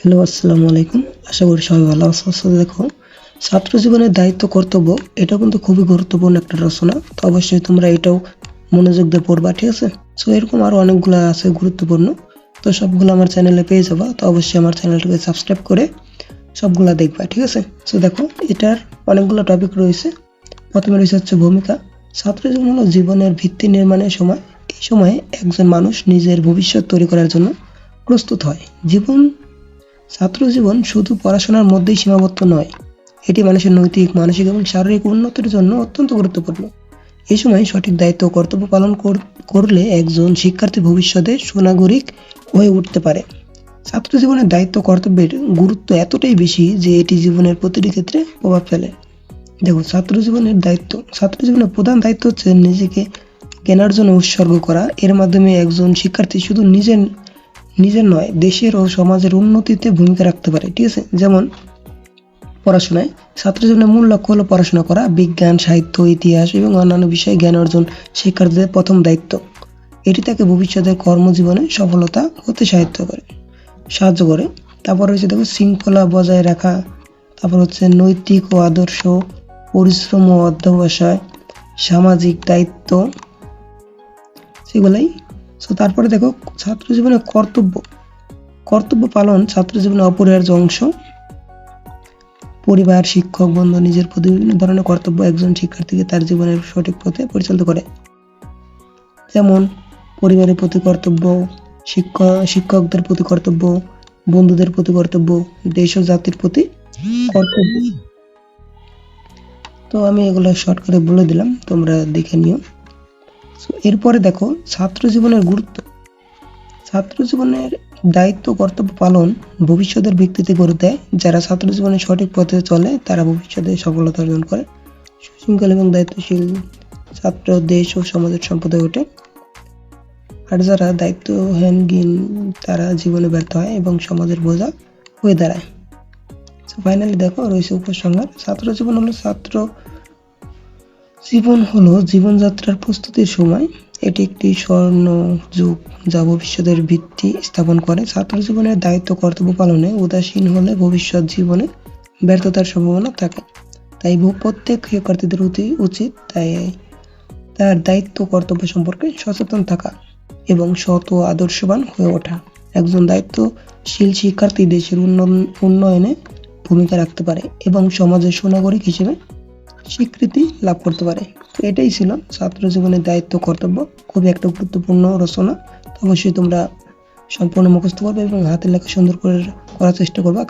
Hello, আসসালামু আলাইকুম। আশা করি সবাই ভালো আছো দেখো, ছাত্র জীবনের দায়িত্ব, কর্তব্য এটা কিন্তু খুবই গুরুত্বপূর্ণ একটা রচনা। তো অবশ্যই তোমরা এটাও মনোযোগ দিয়ে পড়বা, ঠিক আছে? সো এরকম আরও অনেকগুলো আছে গুরুত্বপূর্ণ। তো সবগুলো আমার চ্যানেলে পেয়ে যাবা। তো অবশ্যই আমার চ্যানেলটাকে সাবস্ক্রাইব করে সবগুলা দেখবা, ঠিক আছে? সো দেখো, এটার অনেকগুলো টপিক রয়েছে। প্রথমে রয়েছে হচ্ছে ভূমিকা। ছাত্র জীবন হলো জীবনের ভিত্তি নির্মাণের সময়। এই সময়ে একজন মানুষ নিজের ভবিষ্যৎ তৈরি করার জন্য প্রস্তুত হয়। জীবন ছাত্র জীবন শুধু পড়াশোনার মধ্যেই সীমাবদ্ধ নয়, এটি মানুষের নৈতিক, মানসিক এবং শারীরিক উন্নতির জন্য অত্যন্ত গুরুত্বপূর্ণ। এই সময় সঠিক দায়িত্ব কর্তব্য পালন করলে একজন শিক্ষার্থী ভবিষ্যতে সুনাগরিক হয়ে উঠতে পারে। ছাত্র জীবনের দায়িত্ব কর্তব্যের গুরুত্ব এতটাই বেশি যে এটি জীবনের প্রতিটি ক্ষেত্রে প্রভাব ফেলে। দেখো ছাত্র জীবনের দায়িত্ব ছাত্র জীবনের প্রধান দায়িত্ব হচ্ছে নিজেকে জ্ঞানার জন্য উৎসর্গ করা। এর মাধ্যমে একজন শিক্ষার্থী শুধু নিজের নিজের নয়, দেশের ও সমাজের উন্নতিতে ভূমিকা রাখতে পারে, ঠিক আছে? যেমন পড়াশোনায় ছাত্র জীবনের মূল লক্ষ্য হলো পড়াশোনা করা, বিজ্ঞান, সাহিত্য, ইতিহাস এবং অন্যান্য বিষয়ে জ্ঞান অর্জন, শিক্ষার্থীদের প্রথম দায়িত্ব। এটি তাকে ভবিষ্যতের কর্মজীবনে সফলতা হতে সাহায্য করে সাহায্য করে। তারপর হচ্ছে দেখো, শৃঙ্খলা বজায় রাখা, তারপর হচ্ছে নৈতিক ও আদর্শ, পরিশ্রম ও অধ্যবসায়, সামাজিক দায়িত্ব, সেগুলাই সো তারপরে দেখো ছাত্র জীবনের কর্তব্য। কর্তব্য পালন ছাত্র জীবনের অপরিহার্য অংশ। পরিবার, শিক্ষক, বন্ধু, নিজের প্রতি বিভিন্ন ধরনের কর্তব্য একজন শিক্ষার্থীকে তার জীবনের সঠিক পথে পরিচালিত করে। যেমন, পরিবারের প্রতি কর্তব্য শিক্ষক শিক্ষকদের প্রতি কর্তব্য, বন্ধুদের প্রতি কর্তব্য, দেশ ও জাতির প্রতি কর্তব্য। তো, আমি এগুলো শর্ট করে বলে দিলাম, তোমরা দেখে নিও। এরপরে দেখো, ছাত্র জীবনের গুরুত্ব। ছাত্র জীবনের দায়িত্ব, কর্তব্য পালন ভবিষ্যতের ভিত্তিতে গড়ে দেয় যারা ছাত্র জীবনে সঠিক পথে চলে, তারা ভবিষ্যতে সফলতা অর্জন করে। সুশৃঙ্খল এবং দায়িত্বশীল ছাত্র দেশ ও সমাজের সম্পদ ওঠে। আর যারা দায়িত্বহীনহীন তারা জীবনে ব্যর্থ হয় এবং সমাজের বোঝা হয়ে দাঁড়ায়। ফাইনালি দেখো, রয়েছে উপসংহার। ছাত্র জীবন হলো ছাত্র জীবন হলো জীবনযাত্রার প্রস্তুতির সময়। এটি একটি স্বর্ণ যুগ যা ভবিষ্যতের ভিত্তি স্থাপন করে। ছাত্র জীবনের দায়িত্ব কর্তব্য পালনে উদাসীন হলে ভবিষ্যৎ জীবনে ব্যর্থতার সম্ভাবনা থাকে। তাই প্রত্যেক শিক্ষার্থীদের উচিত তাই তার দায়িত্ব কর্তব্য সম্পর্কে সচেতন থাকা এবং সৎ ও আদর্শবান হয়ে ওঠা। একজন দায়িত্বশীল শিক্ষার্থী দেশের উন্নয়নে ভূমিকা রাখতে পারে এবং সমাজের সুনাগরিক হিসেবে স্বীকৃতি লাভ করতে পারে। তো এটাই ছিল ছাত্র জীবনের দায়িত্ব, কর্তব্য। খুবই একটা গুরুত্বপূর্ণ রচনা। তো অবশ্যই তোমরা সম্পূর্ণ মুখস্থ করবে এবং হাতের লেখা সুন্দর করে করার চেষ্টা করবা।